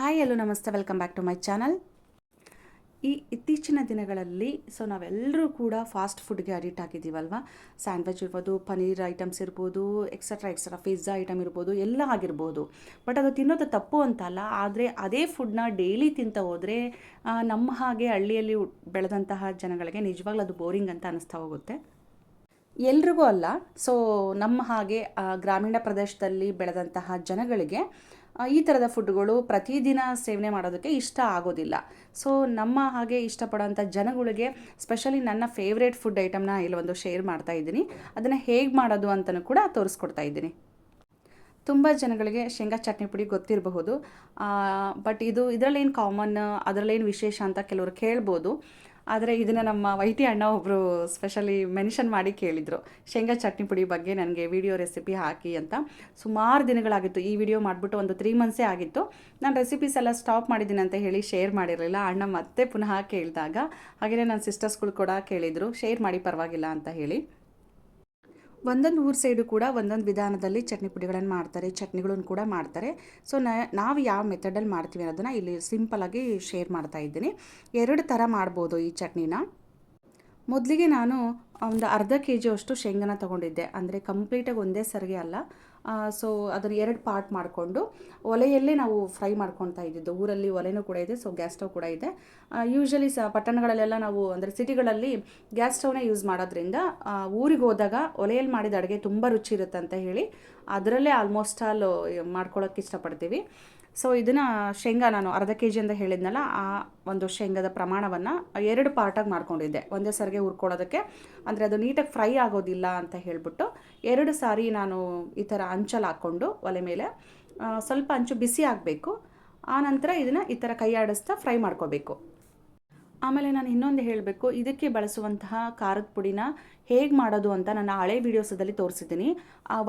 Hi hello ನಮಸ್ತೆ. Welcome back to my channel ಈ ಇತ್ತೀಚಿನ ದಿನಗಳಲ್ಲಿ ಸೊ ನಾವೆಲ್ಲರೂ ಕೂಡ ಫಾಸ್ಟ್ ಫುಡ್ಗೆ ಅಡಿಕ್ಟ್ ಆಗಿದ್ದೀವಲ್ವ? ಸ್ಯಾಂಡ್ವಿಚ್ ಇರ್ಬೋದು, ಪನೀರ್ ಐಟಮ್ಸ್ ಇರ್ಬೋದು ಎಕ್ಸೆಟ್ರಾ ಎಕ್ಸೆಟ್ರಾ ಪಿಜ್ಜಾ ಐಟಮ್ ಇರ್ಬೋದು, ಎಲ್ಲ ಆಗಿರ್ಬೋದು. ಬಟ್ ಅದು ತಿನ್ನೋದು ತಪ್ಪು ಅಂತಲ್ಲ, ಆದರೆ ಅದೇ ಫುಡ್ನ ಡೈಲಿ ತಿಂತ ಹೋದರೆ ನಮ್ಮ ಹಾಗೆ ಹಳ್ಳಿಯಲ್ಲಿ ಬೆಳೆದಂತಹ ಜನಗಳಿಗೆ ನಿಜವಾಗ್ಲೂ ಅದು ಬೋರಿಂಗ್ ಅಂತ ಅನ್ನಿಸ್ತಾ ಹೋಗುತ್ತೆ. ಎಲ್ರಿಗೂ ಅಲ್ಲ ಸೊ ನಮ್ಮ ಹಾಗೆ ಗ್ರಾಮೀಣ ಪ್ರದೇಶದಲ್ಲಿ ಬೆಳೆದಂತಹ ಜನಗಳಿಗೆ ಈ ಥರದ ಫುಡ್ಗಳು ಪ್ರತಿದಿನ ಸೇವನೆ ಮಾಡೋದಕ್ಕೆ ಇಷ್ಟ ಆಗೋದಿಲ್ಲ. ಸೊ, ನಮ್ಮ ಹಾಗೆ ಇಷ್ಟಪಡೋಂಥ ಜನಗಳಿಗೆ, ಸ್ಪೆಷಲಿ ನನ್ನ ಫೇವ್ರೇಟ್ ಫುಡ್ ಐಟಮ್ನ ಒಂದು ಶೇರ್ ಮಾಡ್ತಾ ಇದ್ದೀನಿ. ಅದನ್ನು ಹೇಗೆ ಮಾಡೋದು ಅಂತಲೂ ಕೂಡ ತೋರಿಸ್ಕೊಡ್ತಾ ಇದ್ದೀನಿ. ತುಂಬ ಜನಗಳಿಗೆ ಶೇಂಗಾ ಚಟ್ನಿ ಪುಡಿ ಗೊತ್ತಿರಬಹುದು. ಬಟ್ ಇದು ಇದರಲ್ಲೇನು ಕಾಮನ್, ಅದರಲ್ಲೇನು ವಿಶೇಷ ಅಂತ ಕೆಲವರು ಕೇಳ್ಬೋದು. ಆದರೆ ಇದನ್ನು ನಮ್ಮ ವೈಟಿ ಅಣ್ಣ ಒಬ್ಬರು ಸ್ಪೆಷಲಿ ಮೆನ್ಷನ್ ಮಾಡಿ ಕೇಳಿದರು. ಶೇಂಗಾ ಚಟ್ನಿ ಪುಡಿ ಬಗ್ಗೆ ನನಗೆ ವಿಡಿಯೋ ರೆಸಿಪಿ ಹಾಕಿ ಅಂತ. ಸುಮಾರು ದಿನಗಳಾಗಿತ್ತು ಈ ವಿಡಿಯೋ ಮಾಡಿಬಿಟ್ಟು ಒಂದು ತ್ರೀ ಮಂತ್ಸೇ ಆಗಿತ್ತು. ನಾನು ರೆಸಿಪೀಸ್ ಎಲ್ಲ ಸ್ಟಾಪ್ ಮಾಡಿದ್ದೀನಿ ಅಂತ ಹೇಳಿ ಶೇರ್ ಮಾಡಿರಲಿಲ್ಲ. ಅಣ್ಣ ಮತ್ತೆ ಪುನಃ ಕೇಳಿದಾಗ ಹಾಗೆಯೇ ನನ್ನ ಸಿಸ್ಟರ್ಸ್ಗಳು ಕೂಡ ಕೇಳಿದರು ಶೇರ್ ಮಾಡಿ ಪರವಾಗಿಲ್ಲ ಅಂತ ಹೇಳಿ. ಒಂದೊಂದು ಊರ ಸೈಡು ಕೂಡ ಒಂದೊಂದು ವಿಧಾನದಲ್ಲಿ ಚಟ್ನಿ ಪುಡಿಗಳನ್ನು ಮಾಡ್ತಾರೆ ಚಟ್ನಿಗಳನ್ನು ಕೂಡ ಮಾಡ್ತಾರೆ. ಸೊ ನಾವು ಯಾವ ಮೆಥಡಲ್ಲಿ ಮಾಡ್ತೀವಿ ಅನ್ನೋದನ್ನು ಇಲ್ಲಿ ಸಿಂಪಲಾಗಿ ಶೇರ್ ಮಾಡ್ತಾ ಇದ್ದೀನಿ. ಎರಡು ಥರ ಮಾಡ್ಬೋದು ಈ ಚಟ್ನಿನ. ಮೊದಲಿಗೆ ನಾನು ಒಂದು ಅರ್ಧ ಕೆ ಜಿಯಷ್ಟು ಶೇಂಗಾನ ತೊಗೊಂಡಿದ್ದೆ. ಅಂದರೆ ಕಂಪ್ಲೀಟಾಗಿ ಒಂದೇ ಸರಿಗೆ ಅಲ್ಲ. ಸೊ ಅದನ್ನು ಎರಡು ಪಾರ್ಟ್ ಮಾಡಿಕೊಂಡು ಒಲೆಯಲ್ಲೇ ನಾವು ಫ್ರೈ ಮಾಡ್ಕೊತಾ ಇದ್ದಿದ್ದು. ಊರಲ್ಲಿ ಒಲೆನೂ ಕೂಡ ಇದೆ ಸೊ ಗ್ಯಾಸ್ ಸ್ಟವ್ ಕೂಡ ಇದೆ. ಯೂಶ್ವಲಿ ಸ ಪಟ್ಟಣಗಳಲ್ಲೆಲ್ಲ ನಾವು ಅಂದರೆ ಸಿಟಿಗಳಲ್ಲಿ ಗ್ಯಾಸ್ ಸ್ಟವ್ನೇ ಯೂಸ್ ಮಾಡೋದ್ರಿಂದ ಊರಿಗೆ ಹೋದಾಗ ಒಲೆಯಲ್ಲಿ ಮಾಡಿದ ಅಡುಗೆ ತುಂಬ ರುಚಿ ಇರುತ್ತೆ ಅಂತ ಹೇಳಿ ಅದರಲ್ಲೇ ಆಲ್ಮೋಸ್ಟ್ ಆಲ್ ಮಾಡ್ಕೊಳ್ಳೋಕೆ ಇಷ್ಟಪಡ್ತೀವಿ. ಸೊ ಇದನ್ನು ಶೇಂಗಾ ನಾನು ಅರ್ಧ ಕೆ ಅಂತ ಹೇಳಿದ್ನಲ್ಲ, ಆ ಒಂದು ಶೇಂಗಾದ ಪ್ರಮಾಣವನ್ನು ಎರಡು ಪಾರ್ಟಾಗಿ ಮಾಡ್ಕೊಂಡಿದ್ದೆ. ಒಂದೇ ಸರಿಗೆ ಹುರ್ಕೊಳ್ಳೋದಕ್ಕೆ. ಅಂದರೆ ಅದು ನೀಟಾಗಿ ಫ್ರೈ ಆಗೋದಿಲ್ಲ ಅಂತ ಹೇಳಿಬಿಟ್ಟು ಎರಡು ಸಾರಿ ನಾನು ಈ ಥರ ಅಂಚಲ್ ಹಾಕ್ಕೊಂಡು ಒಲೆ ಮೇಲೆ ಸ್ವಲ್ಪ ಅಂಚು ಬಿಸಿ ಆಗಬೇಕು. ಆನಂತರ ಇದನ್ನು ಈ ಥರ ಕೈ ಆಡಿಸ್ತಾ ಫ್ರೈ ಮಾಡ್ಕೋಬೇಕು. ಆಮೇಲೆ ನಾನು ಇನ್ನೊಂದು ಹೇಳಬೇಕು, ಇದಕ್ಕೆ ಬಳಸುವಂತಹ ಖಾರದ ಪುಡಿನ ಹೇಗೆ ಮಾಡೋದು ಅಂತ ನಾನು ಹಳೆ ವೀಡಿಯೋಸದಲ್ಲಿ ತೋರಿಸಿದ್ದೀನಿ.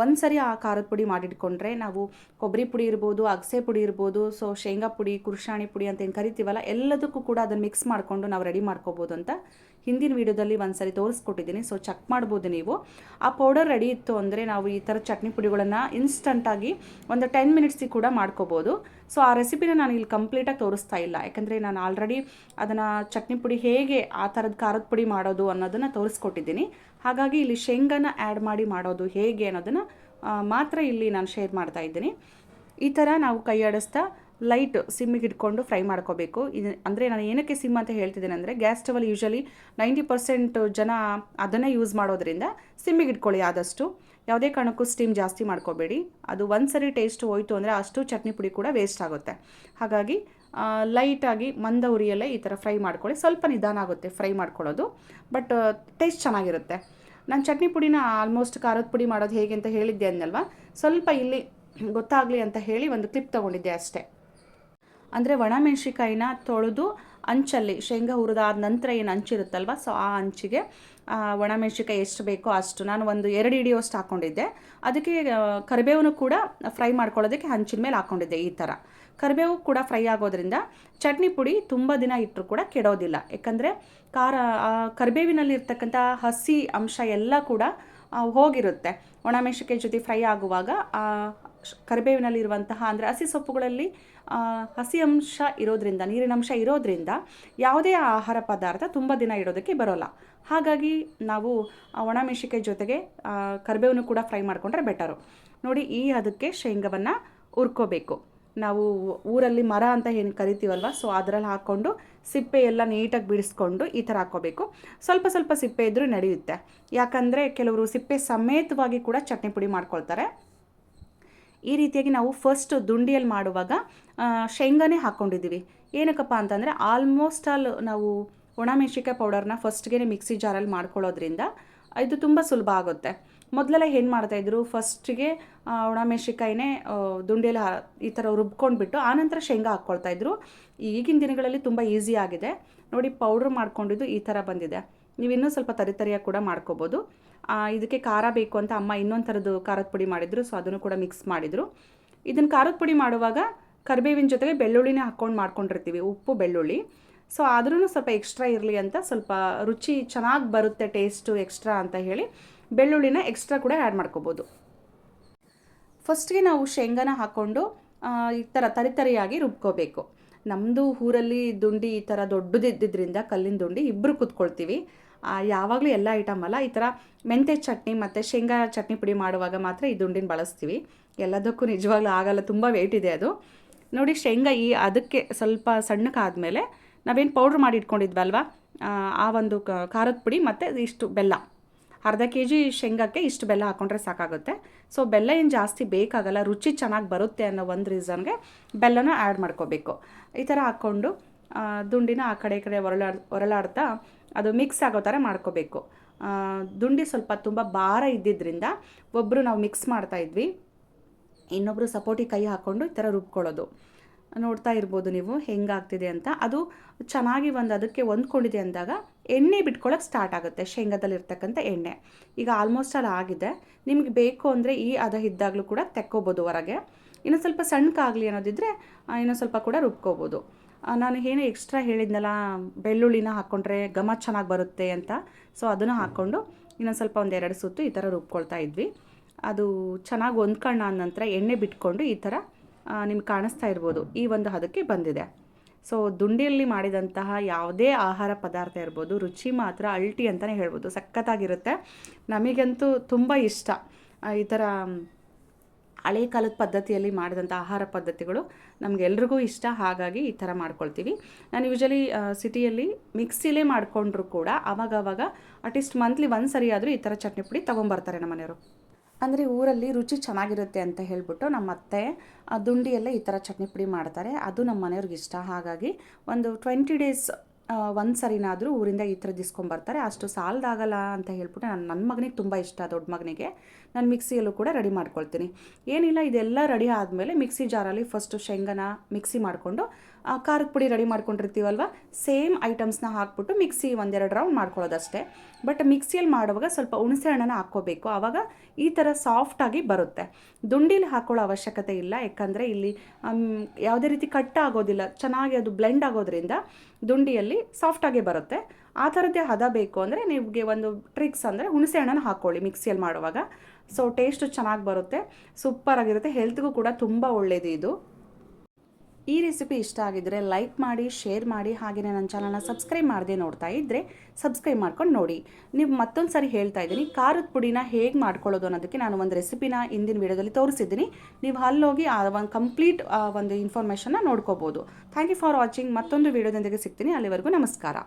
ಒಂದು ಸರಿ ಆ ಖಾರದ ಪುಡಿ ಮಾಡಿಟ್ಕೊಂಡ್ರೆ ನಾವು ಕೊಬ್ಬರಿ ಪುಡಿ ಇರ್ಬೋದು, ಅಗಸೆ ಪುಡಿ ಇರ್ಬೋದು, ಸೊ ಶೇಂಗಾ ಪುಡಿ ಕುರ್ಷಾಣಿ ಪುಡಿ ಅಂತ ಏನು ಕರಿತೀವಲ್ಲ, ಎಲ್ಲದಕ್ಕೂ ಕೂಡ ಅದನ್ನು ಮಿಕ್ಸ್ ಮಾಡಿಕೊಂಡು ನಾವು ರೆಡಿ ಮಾಡ್ಕೋಬೋದು ಅಂತ ಹಿಂದಿನ ವೀಡಿಯೋದಲ್ಲಿ ಒಂದು ಸರಿ ತೋರಿಸ್ಕೊಟ್ಟಿದ್ದೀನಿ. ಸೊ ಚೆಕ್ ಮಾಡ್ಬೋದು ನೀವು. ಆ ಪೌಡರ್ ರೆಡಿ ಇತ್ತು ಅಂದರೆ ನಾವು ಈ ಥರ ಚಟ್ನಿ ಪುಡಿಗಳನ್ನು ಇನ್ಸ್ಟಂಟಾಗಿ ಒಂದು ಟೆನ್ ಮಿನಿಟ್ಸಿಗೆ ಕೂಡ ಮಾಡ್ಕೋಬೋದು. ಸೊ ಆ ರೆಸಿಪಿನ ನಾನು ಇಲ್ಲಿ ಕಂಪ್ಲೀಟಾಗಿ ತೋರಿಸ್ತಾ ಇಲ್ಲ. ಯಾಕಂದರೆ ನಾನು ಆಲ್ರೆಡಿ ಅದನ್ನು ಚಟ್ನಿ ಪುಡಿ ಹೇಗೆ ಆ ಥರದ ಖಾರದ ಪುಡಿ ಮಾಡೋದು ಅನ್ನೋದನ್ನು ತೋರಿಸ್ಕೊಟ್ಟಿದ್ದೀನಿ. ಹಾಗಾಗಿ ಇಲ್ಲಿ ಶೇಂಗಾನ ಆ್ಯಡ್ ಮಾಡಿ ಮಾಡೋದು ಹೇಗೆ ಅನ್ನೋದನ್ನು ಮಾತ್ರ ಇಲ್ಲಿ ನಾನು ಶೇರ್ ಮಾಡ್ತಾ ಇದ್ದೀನಿ. ಈ ಥರ ನಾವು ಕೈ ಆಡಿಸ್ತಾ ಲೈಟ್ ಸಿಮ್ಮಿಗೆ ಇಟ್ಕೊಂಡು ಫ್ರೈ ಮಾಡ್ಕೋಬೇಕು. ಇದು ಅಂದರೆ ನಾನು ಏನಕ್ಕೆ ಸಿಮ್ ಅಂತ ಹೇಳ್ತಿದ್ದೇನೆ ಅಂದರೆ ಗ್ಯಾಸ್ ಸ್ಟವಲ್ಲಿ ಯೂಶಲಿ ನೈಂಟಿ ಪರ್ಸೆಂಟ್ ಜನ ಅದನ್ನೇ ಯೂಸ್ ಮಾಡೋದ್ರಿಂದ ಸಿಮ್ಮಿಗೆ ಇಟ್ಕೊಳ್ಳಿ ಆದಷ್ಟು. ಯಾವುದೇ ಕಾರಣಕ್ಕೂ ಸ್ಟೀಮ್ ಜಾಸ್ತಿ ಮಾಡ್ಕೋಬೇಡಿ. ಅದು ಒಂದು ಸರಿ ಟೇಸ್ಟ್ ಹೋಯಿತು ಅಂದರೆ ಅಷ್ಟು ಚಟ್ನಿ ಪುಡಿ ಕೂಡ ವೇಸ್ಟ್ ಆಗುತ್ತೆ. ಹಾಗಾಗಿ ಲೈಟಾಗಿ ಮಂದ ಉರಿಯಲ್ಲೇ ಈ ಥರ ಫ್ರೈ ಮಾಡ್ಕೊಳ್ಳಿ. ಸ್ವಲ್ಪ ನಿಧಾನ ಆಗುತ್ತೆ ಫ್ರೈ ಮಾಡ್ಕೊಳ್ಳೋದು. ಬಟ್ ಟೇಸ್ಟ್ ಚೆನ್ನಾಗಿರುತ್ತೆ. ನಾನು ಚಟ್ನಿ ಪುಡಿನ ಆಲ್ಮೋಸ್ಟ್ ಖಾರದ ಪುಡಿ ಮಾಡೋದು ಹೇಗೆ ಅಂತ ಹೇಳಿದ್ದೆ ಅಂದಲ್ವಾ ಸ್ವಲ್ಪ ಇಲ್ಲಿ ಗೊತ್ತಾಗಲಿ ಅಂತ ಹೇಳಿ ಒಂದು ಕ್ಲಿಪ್ ತೊಗೊಂಡಿದ್ದೆ ಅಷ್ಟೇ. ಅಂದರೆ ಒಣಮೆಣ್ಸಿಕಾಯಿನ ತೊಳೆದು ಅಂಚಲ್ಲಿ, ಶೇಂಗಾ ಹುರಿದಾದ ನಂತರ ಏನು ಅಂಚಿರುತ್ತಲ್ವ? ಸೊ ಆ ಅಂಚಿಗೆ ಒಣ ಒಣಮೆಣ್ಸಿಕಾಯಿ ಎಷ್ಟು ಬೇಕೋ ಅಷ್ಟು. ನಾನು ಒಂದು ಎರಡು ಹಿಡಿಯೋಷ್ಟು ಹಾಕ್ಕೊಂಡಿದ್ದೆ ಅದಕ್ಕೆ ಕರಿಬೇವನ್ನು ಕೂಡ ಫ್ರೈ ಮಾಡ್ಕೊಳ್ಳೋದಕ್ಕೆ ಹಂಚಿನ ಮೇಲೆ ಹಾಕ್ಕೊಂಡಿದ್ದೆ ಈ ಥರ ಕರಿಬೇವು ಕೂಡ ಫ್ರೈ ಆಗೋದ್ರಿಂದ ಚಟ್ನಿ ಪುಡಿ ತುಂಬ ದಿನ ಇಟ್ಟರು ಕೂಡ ಕೆಡೋದಿಲ್ಲ. ಯಾಕಂದರೆ ಖಾರ ಕರಿಬೇವಿನಲ್ಲಿರ್ತಕ್ಕಂಥ ಹಸಿ ಅಂಶ ಎಲ್ಲ ಕೂಡ ಹೋಗಿರುತ್ತೆ. ಒಣಮೆಣಸಿಕಾಯಿ ಜೊತೆ ಫ್ರೈ ಆಗುವಾಗ ಕರಿಬೇವಿನಲ್ಲಿರುವಂತಹ ಅಂದರೆ ಹಸಿ ಸೊಪ್ಪುಗಳಲ್ಲಿ ಹಸಿ ಅಂಶ ಇರೋದ್ರಿಂದ, ನೀರಿನ ಅಂಶ ಇರೋದ್ರಿಂದ ಯಾವುದೇ ಆಹಾರ ಪದಾರ್ಥ ತುಂಬ ದಿನ ಇಡೋದಕ್ಕೆ ಬರೋಲ್ಲ. ಹಾಗಾಗಿ ನಾವು ಒಣಮೆಣಸಿಕೆ ಜೊತೆಗೆ ಕರಿಬೇವನ್ನು ಕೂಡ ಫ್ರೈ ಮಾಡಿಕೊಂಡ್ರೆ ಬೆಟರು. ನೋಡಿ, ಈ ಅದಕ್ಕೆ ಶೇಂಗವನ್ನು ಹುರ್ಕೋಬೇಕು. ನಾವು ಊರಲ್ಲಿ ಮರ ಅಂತ ಏನು ಕರಿತೀವಲ್ವ, ಸೊ ಅದರಲ್ಲಿ ಹಾಕ್ಕೊಂಡು ಸಿಪ್ಪೆ ಎಲ್ಲ ನೀಟಾಗಿ ಬಿಡಿಸ್ಕೊಂಡು ಈ ಥರ ಹಾಕ್ಕೋಬೇಕು. ಸ್ವಲ್ಪ ಸ್ವಲ್ಪ ಸಿಪ್ಪೆ ಇದ್ದರೂ ನಡೆಯುತ್ತೆ. ಯಾಕಂದರೆ ಕೆಲವರು ಸಿಪ್ಪೆ ಸಮೇತವಾಗಿ ಕೂಡ ಚಟ್ನಿ ಪುಡಿ ಮಾಡ್ಕೊಳ್ತಾರೆ. ಈ ರೀತಿಯಾಗಿ ನಾವು ಫಸ್ಟ್ ದುಂಡಿಯಲ್ಲಿ ಮಾಡುವಾಗ ಶೇಂಗಾನೇ ಹಾಕ್ಕೊಂಡಿದ್ದೀವಿ ಏನಕ್ಕಪ್ಪ ಅಂತಂದರೆ ಆಲ್ಮೋಸ್ಟ್ ಆಲ್ ನಾವು ಒಣಮೆಣ್ಸಿಕಾಯಿ ಪೌಡರ್ನ ಫಸ್ಟ್ಗೆ ಮಿಕ್ಸಿ ಜಾರಲ್ಲಿ ಮಾಡ್ಕೊಳ್ಳೋದ್ರಿಂದ ಇದು ತುಂಬ ಸುಲಭ ಆಗುತ್ತೆ. ಮೊದಲೆಲ್ಲ ಏನು ಮಾಡ್ತಾಯಿದ್ರು ಫಸ್ಟಿಗೆ ಒಣಮೆಣ್ಸಿಕಾಯಿನೇ ದುಂಡಿಯಲ್ಲಿ ಈ ಥರ ರುಬ್ಕೊಂಡ್ಬಿಟ್ಟು ಆನಂತರ ಶೇಂಗಾ ಹಾಕ್ಕೊಳ್ತಾಯಿದ್ರು ಈಗಿನ ದಿನಗಳಲ್ಲಿ ತುಂಬ ಈಸಿ ಆಗಿದೆ. ನೋಡಿ ಪೌಡ್ರ್ ಮಾಡ್ಕೊಂಡಿದ್ದು ಈ ಥರ ಬಂದಿದೆ. ನೀವು ಇನ್ನೂ ಸ್ವಲ್ಪ ತರಿತರಿಯಾಗಿ ಕೂಡ ಮಾಡ್ಕೋಬೋದು. ಇದಕ್ಕೆ ಖಾರ ಬೇಕು ಅಂತ ಅಮ್ಮ ಇನ್ನೊಂದು ಥರದ್ದು ಖಾರದ ಪುಡಿ ಮಾಡಿದರು, ಸೊ ಅದನ್ನು ಕೂಡ ಮಿಕ್ಸ್ ಮಾಡಿದರು. ಇದನ್ನು ಖಾರದ ಪುಡಿ ಮಾಡುವಾಗ ಕರಿಬೇವಿನ ಜೊತೆಗೆ ಬೆಳ್ಳುಳ್ಳಿನೇ ಹಾಕ್ಕೊಂಡು ಮಾಡ್ಕೊಂಡಿರ್ತೀವಿ, ಉಪ್ಪು, ಬೆಳ್ಳುಳ್ಳಿ. ಸೊ ಆದ್ರೂ ಸ್ವಲ್ಪ ಎಕ್ಸ್ಟ್ರಾ ಇರಲಿ ಅಂತ ಸ್ವಲ್ಪ ರುಚಿ ಚೆನ್ನಾಗಿ ಬರುತ್ತೆ ಟೇಸ್ಟು ಎಕ್ಸ್ಟ್ರಾ ಅಂತ ಹೇಳಿ ಬೆಳ್ಳುಳ್ಳಿನ ಎಕ್ಸ್ಟ್ರಾ ಕೂಡ ಆ್ಯಡ್ ಮಾಡ್ಕೋಬೋದು. ಫಸ್ಟ್ಗೆ ನಾವು ಶೇಂಗಾನ ಹಾಕ್ಕೊಂಡು ಈ ಥರ ತರಿತರಿಯಾಗಿ ರುಬ್ಕೋಬೇಕು. ನಮ್ಮದು ಊರಲ್ಲಿ ದುಂಡಿ ಈ ಥರ ದೊಡ್ಡದಿದ್ದರಿಂದ ಕಲ್ಲಿನ ದುಂಡಿ ಇಬ್ಬರು ಕೂತ್ಕೊಳ್ತೀವಿ. ಯಾವಾಗಲೂ ಎಲ್ಲ ಐಟಮ್ ಅಲ್ಲ, ಈ ಥರ ಮೆಂತ್ಯ ಚಟ್ನಿ ಮತ್ತು ಶೇಂಗಾ ಚಟ್ನಿ ಪುಡಿ ಮಾಡುವಾಗ ಮಾತ್ರ ಈ ದುಂಡಿನ ಬಳಸ್ತೀವಿ. ಎಲ್ಲದಕ್ಕೂ ನಿಜವಾಗ್ಲೂ ಆಗಲ್ಲ, ತುಂಬ ವೆಯ್ಟ್ ಇದೆ ಅದು. ನೋಡಿ, ಶೇಂಗಾ ಈ ಅದಕ್ಕೆ ಸ್ವಲ್ಪ ಸಣ್ಣಕ್ಕಾದಮೇಲೆ ನಾವೇನು ಪೌಡ್ರ್ ಮಾಡಿ ಇಟ್ಕೊಂಡಿದ್ವಲ್ವ ಆ ಒಂದು ಖಾರದ ಪುಡಿ ಮತ್ತು ಇಷ್ಟು ಬೆಲ್ಲ. ಅರ್ಧ ಕೆ ಜಿ ಶೇಂಗಾಕ್ಕೆ ಇಷ್ಟು ಬೆಲ್ಲ ಹಾಕ್ಕೊಂಡ್ರೆ ಸಾಕಾಗುತ್ತೆ. ಸೊ ಬೆಲ್ಲ ಏನು ಜಾಸ್ತಿ ಬೇಕಾಗಲ್ಲ, ರುಚಿ ಚೆನ್ನಾಗಿ ಬರುತ್ತೆ ಅನ್ನೋ ಒಂದು ರೀಸನ್ಗೆ ಬೆಲ್ಲನ ಆ್ಯಡ್ ಮಾಡ್ಕೋಬೇಕು. ಈ ಥರ ಹಾಕ್ಕೊಂಡು ದುಂಡಿನ ಆ ಕಡೆ ಈ ಕಡೆ ಒರಳಾಡ್ ಒರಳಾಡ್ತಾ ಅದು ಮಿಕ್ಸ್ ಆಗೋ ಥರ ಮಾಡ್ಕೋಬೇಕು. ದುಂಡಿ ಸ್ವಲ್ಪ ತುಂಬ ಭಾರ ಇದ್ದಿದ್ದರಿಂದ ಒಬ್ಬರು ನಾವು ಮಿಕ್ಸ್ ಮಾಡ್ತಾ ಇದ್ವಿ. ಇನ್ನೊಬ್ಬರು ಸಪೋರ್ಟಿ ಕೈ ಹಾಕ್ಕೊಂಡು ಈ ಥರ ರುಬ್ಕೊಳ್ಳೋದು. ನೋಡ್ತಾ ಇರ್ಬೋದು ನೀವು ಹೆಂಗಾಗ್ತಿದೆ ಅಂತ. ಅದು ಚೆನ್ನಾಗಿ ಒಂದು ಅದಕ್ಕೆ ಹೊಂದ್ಕೊಂಡಿದೆ ಅಂದಾಗ ಎಣ್ಣೆ ಬಿಟ್ಕೊಳ್ಳೋಕೆ ಸ್ಟಾರ್ಟ್ ಆಗುತ್ತೆ ಶೇಂಗಾದಲ್ಲಿರ್ತಕ್ಕಂಥ ಎಣ್ಣೆ. ಈಗ ಆಲ್ಮೋಸ್ಟ್ ಅಲ್ಲಿ ಆಗಿದೆ. ನಿಮಗೆ ಬೇಕು ಅಂದರೆ ಈ ಅದ ಇದ್ದಾಗಲೂ ಕೂಡ ತೆಕ್ಕೋಬೋದು ಹೊರಗೆ. ಇನ್ನು ಸ್ವಲ್ಪ ಸಣ್ಣಕ್ಕಾಗಲಿ ಅನ್ನೋದಿದ್ದರೆ ಇನ್ನೂ ಸ್ವಲ್ಪ ಕೂಡ ರುಬ್ಕೋಬೋದು. ನಾನು ಏನು ಎಕ್ಸ್ಟ್ರಾ ಹೇಳಿದ್ನಲ್ಲ, ಬೆಳ್ಳುಳ್ಳಿನ ಹಾಕ್ಕೊಂಡ್ರೆ ಘಮ ಚೆನ್ನಾಗಿ ಬರುತ್ತೆ ಅಂತ. ಸೊ ಅದನ್ನು ಹಾಕ್ಕೊಂಡು ಇನ್ನೊಂದು ಸ್ವಲ್ಪ ಒಂದು ಎರಡು ಸುತ್ತು ಈ ಥರ ರುಬ್ಕೊಳ್ತಾ ಇದ್ವಿ. ಅದು ಚೆನ್ನಾಗಿ ಹೊಂದ್ಕೊಂಡ ನಂತರ ಎಣ್ಣೆ ಬಿಟ್ಕೊಂಡು ಈ ಥರ ನಿಮ್ಗೆ ಕಾಣಿಸ್ತಾ ಇರ್ಬೋದು. ಈ ಒಂದು ಹದಕ್ಕೆ ಬಂದಿದೆ. ಸೊ ದುಂಡಿಯಲ್ಲಿ ಮಾಡಿದಂತಹ ಯಾವುದೇ ಆಹಾರ ಪದಾರ್ಥ ಇರ್ಬೋದು, ರುಚಿ ಮಾತ್ರ ಅಲ್ಟಿ ಅಂತಲೇ ಹೇಳ್ಬೋದು. ಸಖತ್ತಾಗಿರುತ್ತೆ. ನಮಗಂತೂ ತುಂಬ ಇಷ್ಟ. ಈ ಥರ ಹಳೆ ಕಾಲದ ಪದ್ಧತಿಯಲ್ಲಿ ಮಾಡಿದಂಥ ಆಹಾರ ಪದ್ಧತಿಗಳು ನಮಗೆಲ್ರಿಗೂ ಇಷ್ಟ, ಹಾಗಾಗಿ ಈ ಥರ ಮಾಡ್ಕೊಳ್ತೀವಿ. ನಾನು ಯೂಶಲಿ ಸಿಟಿಯಲ್ಲಿ ಮಿಕ್ಸಿಲೇ ಮಾಡಿಕೊಂಡ್ರು ಕೂಡ ಅವಾಗವಾಗ ಅಟ್ಲೀಸ್ಟ್ ಮಂತ್ಲಿ ಒಂದು ಸರಿ ಆದರೂ ಈ ಥರ ಚಟ್ನಿ ಪುಡಿ ತೊಗೊಂಬರ್ತಾರೆ ನಮ್ಮ ಮನೆಯವರು ಅಂದರೆ ಊರಲ್ಲಿ ರುಚಿ ಚೆನ್ನಾಗಿರುತ್ತೆ ಅಂತ ಹೇಳ್ಬಿಟ್ಟು ನಮ್ಮ ಅತ್ತೆ ದುಂಡಿಯಲ್ಲೇ ಈ ಥರ ಚಟ್ನಿ ಪುಡಿ ಮಾಡ್ತಾರೆ. ಅದು ನಮ್ಮ ಮನೆಯವ್ರಿಗೆ ಇಷ್ಟ. ಹಾಗಾಗಿ ಒಂದು ಟ್ವೆಂಟಿ ಡೇಸ್ ಒಂದು ಸರಿನಾದರೂ ಊರಿಂದ ಈ ಥರ ಇಸ್ಕೊಂಬರ್ತಾರೆ ಅಷ್ಟು ಸಾಲದಾಗಲ್ಲ ಅಂತ ಹೇಳ್ಬಿಟ್ಟು ನಾನು ನನ್ನ ಮಗನಿಗೆ ತುಂಬ ಇಷ್ಟ ದೊಡ್ಡ ಮಗನಿಗೆ. ನಾನು ಮಿಕ್ಸಿಯಲ್ಲೂ ಕೂಡ ರೆಡಿ ಮಾಡ್ಕೊಳ್ತೀನಿ. ಏನಿಲ್ಲ, ಇದೆಲ್ಲ ರೆಡಿ ಆದಮೇಲೆ ಮಿಕ್ಸಿ ಜಾರಲ್ಲಿ ಫಸ್ಟು ಶೇಂಗನ ಮಿಕ್ಸಿ ಮಾಡಿಕೊಂಡು ಖಾರದ ಪುಡಿ ರೆಡಿ ಮಾಡ್ಕೊಂಡಿರ್ತೀವಲ್ವ? ಸೇಮ್ ಐಟಮ್ಸ್ನ ಹಾಕ್ಬಿಟ್ಟು ಮಿಕ್ಸಿ ಒಂದೆರಡು ರೌಂಡ್ ಮಾಡ್ಕೊಳ್ಳೋದಷ್ಟೇ. ಬಟ್ ಮಿಕ್ಸಿಯಲ್ಲಿ ಮಾಡುವಾಗ ಸ್ವಲ್ಪ ಹುಣಸೆ ಹಣ್ಣನ್ನು ಹಾಕ್ಕೋಬೇಕು. ಆವಾಗ ಈ ಥರ ಸಾಫ್ಟಾಗಿ ಬರುತ್ತೆ. ದುಂಡಿಲಿ ಹಾಕೊಳ್ಳೋ ಅವಶ್ಯಕತೆ ಇಲ್ಲ. ಯಾಕಂದರೆ ಇಲ್ಲಿ ಯಾವುದೇ ರೀತಿ ಕಟ್ ಆಗೋದಿಲ್ಲ. ಚೆನ್ನಾಗಿ ಅದು ಬ್ಲೆಂಡ್ ಆಗೋದ್ರಿಂದ ದುಂಡಿಯಲ್ಲಿ ಸಾಫ್ಟಾಗೆ ಬರುತ್ತೆ. ಆ ಥರದ್ದೇ ಹದ ಬೇಕು ಅಂದರೆ ನಿಮಗೆ ಒಂದು ಟ್ರಿಕ್ಸ್ ಅಂದರೆ ಹುಣಸೆ ಹಣ್ಣನ್ನು ಹಾಕ್ಕೊಳ್ಳಿ ಮಿಕ್ಸಿಯಲ್ಲಿ ಮಾಡುವಾಗ. ಸೊ ಟೇಸ್ಟು ಚೆನ್ನಾಗಿ ಬರುತ್ತೆ. ಸೂಪರಾಗಿರುತ್ತೆ ಹೆಲ್ತ್ಗೂ ಕೂಡ ತುಂಬ ಒಳ್ಳೆಯದು ಇದು. ಈ ರೆಸಿಪಿ ಇಷ್ಟ ಆಗಿದ್ದರೆ ಲೈಕ್ ಮಾಡಿ, ಶೇರ್ ಮಾಡಿ ಹಾಗೆಯೇ ನನ್ನ ಚಾನಲ್ನ ಸಬ್ಸ್ಕ್ರೈಬ್ ಮಾಡದೆ ನೋಡ್ತಾ ಇದ್ದರೆ ಸಬ್ಸ್ಕ್ರೈಬ್ ಮಾಡ್ಕೊಂಡು ನೋಡಿ. ನೀವು ಮತ್ತೊಂದು ಸಾರಿ ಹೇಳ್ತಾ ಇದ್ದೀನಿ, ಖಾರದ ಪುಡಿನ ಹೇಗೆ ಮಾಡ್ಕೊಳ್ಳೋದು ಅನ್ನೋದಕ್ಕೆ ನಾನು ಒಂದು ರೆಸಿಪಿನ ಇಂದಿನ ವಿಡಿಯೋದಲ್ಲಿ ತೋರಿಸಿದ್ದೀನಿ. ನೀವು ಅಲ್ಲೋಗಿ ಆ ಒಂದು ಕಂಪ್ಲೀಟ್ ಒಂದು ಇನ್ಫಾರ್ಮೇಷನ್ನ ನೋಡ್ಕೋಬೋದು. ಥ್ಯಾಂಕ್ ಯು ಫಾರ್ ವಾಚಿಂಗ್, ಮತ್ತೊಂದು ವಿಡಿಯೋದೊಂದಿಗೆ ಸಿಗ್ತೀನಿ, ಅಲ್ಲಿವರೆಗೂ ನಮಸ್ಕಾರ.